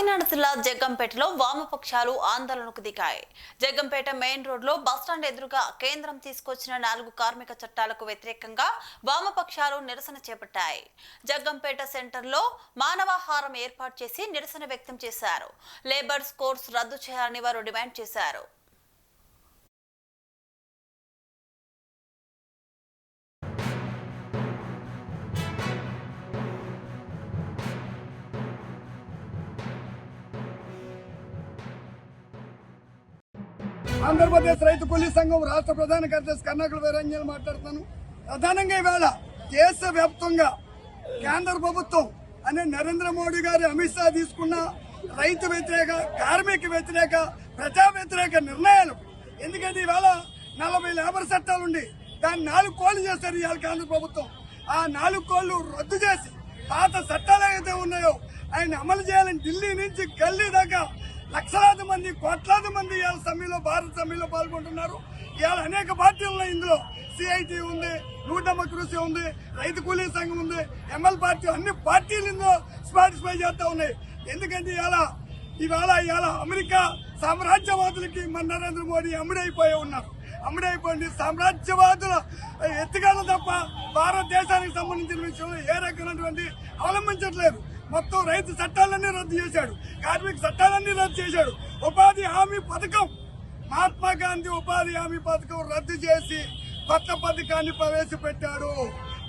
కాకినాడ జిల్లా జగ్గంపేటలో వామపక్షాలు ఆందోళనకు దిగాయి. జగ్గంపేట మెయిన్ రోడ్లో బస్టాండ్ ఎదురుగా కేంద్రం తీసుకొచ్చిన నాలుగు కార్మిక చట్టాలకు వ్యతిరేకంగా వామపక్షాలు నిరసన చేపట్టాయి. జగ్గంపేట సెంటర్లో మానవాహారం ఏర్పాటు చేసి నిరసన వ్యక్తం చేశారు. లేబర్స్ కోర్స్ రద్దు చేయాలని వారు డిమాండ్ చేశారు. ఆంధ్రప్రదేశ్ రైతు కూలీ సంఘం రాష్ట్ర ప్రధాన కార్యదర్శి కర్ణాకుల వీరంజన్ మాట్లాడుతున్నాను. ప్రధానంగా ఈవేళ దేశ వ్యాప్తంగా కేంద్ర ప్రభుత్వం అనే నరేంద్ర మోడీ గారి అమిత్ షా తీసుకున్న రైతు వ్యతిరేక కార్మిక వ్యతిరేక ప్రజా వ్యతిరేక నిర్ణయాలు. ఎందుకంటే ఈవేళ నలభై లేబర్ చట్టాలుండి దాన్ని నాలుగు కోళ్ళు చేశారు ఇవాళ కేంద్ర ప్రభుత్వం. ఆ నాలుగు కోళ్ళు రద్దు చేసి పాత చట్టాలు ఏదైతే ఉన్నాయో ఆయన అమలు చేయాలని ఢిల్లీ నుంచి గల్లీ దాకా లక్షలాది మంది కోట్లాది మంది ఇవాళ సమ్మెలో భారత సమ్మెలో పాల్గొంటున్నారు. ఇవాళ అనేక పార్టీలు ఇందులో సిఐటి ఉంది నూటమ్మ కృషి ఉంది రైతు కూలీ సంఘం ఉంది ఎమ్మెల్ పార్టీ అన్ని పార్టీలు ఇందులో పార్టిసిపేట్ చేస్తూ ఉన్నాయి. ఎందుకంటే ఇవాళ ఇవాళ ఇవాళ అమెరికా సామ్రాజ్యవాదులకి మన నరేంద్ర మోడీ అమ్ముడైపోయి ఉన్నారు. అమ్ముడైపోయింది సామ్రాజ్యవాదుల ఎత్తుగడలు తప్ప భారతదేశానికి సంబంధించిన విషయంలో ఏ రకమైనటువంటి అవలంబించట్లేదు. మొత్తం రైతు చట్టాలన్నీ రద్దు చేశాడు. కార్మిక చట్టాలన్నీ రద్దు చేశాడు. ఉపాధి హామీ పథకం. మహాత్మా గాంధీ ఉపాధి హామీ పథకం రద్దు చేసి కొత్త పథకాన్ని ప్రవేశపెట్టాడు.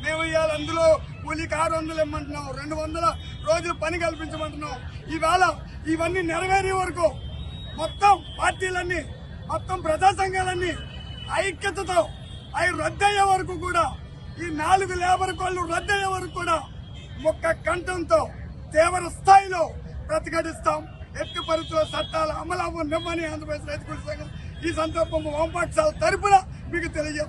మేము ఇవాళ అందులో కూలికి ఆరు వందలు ఇమ్మంటున్నాం. రెండు వందల రోజులు పని కల్పించమంటున్నాం. ఇవాళ ఇవన్నీ నెరవేరే వరకు మొత్తం పార్టీలన్నీ మొత్తం ప్రజా సంఘాలన్నీ ఐక్యతతో అవి రద్దయ్యే వరకు కూడా ఈ నాలుగు లేబర్ కోళ్ళు రద్దయ్యే వరకు కూడా ఒక్క కంఠంతో తీవ్ర స్థాయిలో ప్రతిఘటిస్తాం. ఎట్టి పరిస్థితుల్లో చట్టాలు అమలు అవ్వనివ్వని ఆంధ్రప్రదేశ్ రైతు కూలీ సంఘం ఈ సందర్భంగా వామపక్షాల తరపున మీకు తెలియజేస్తాం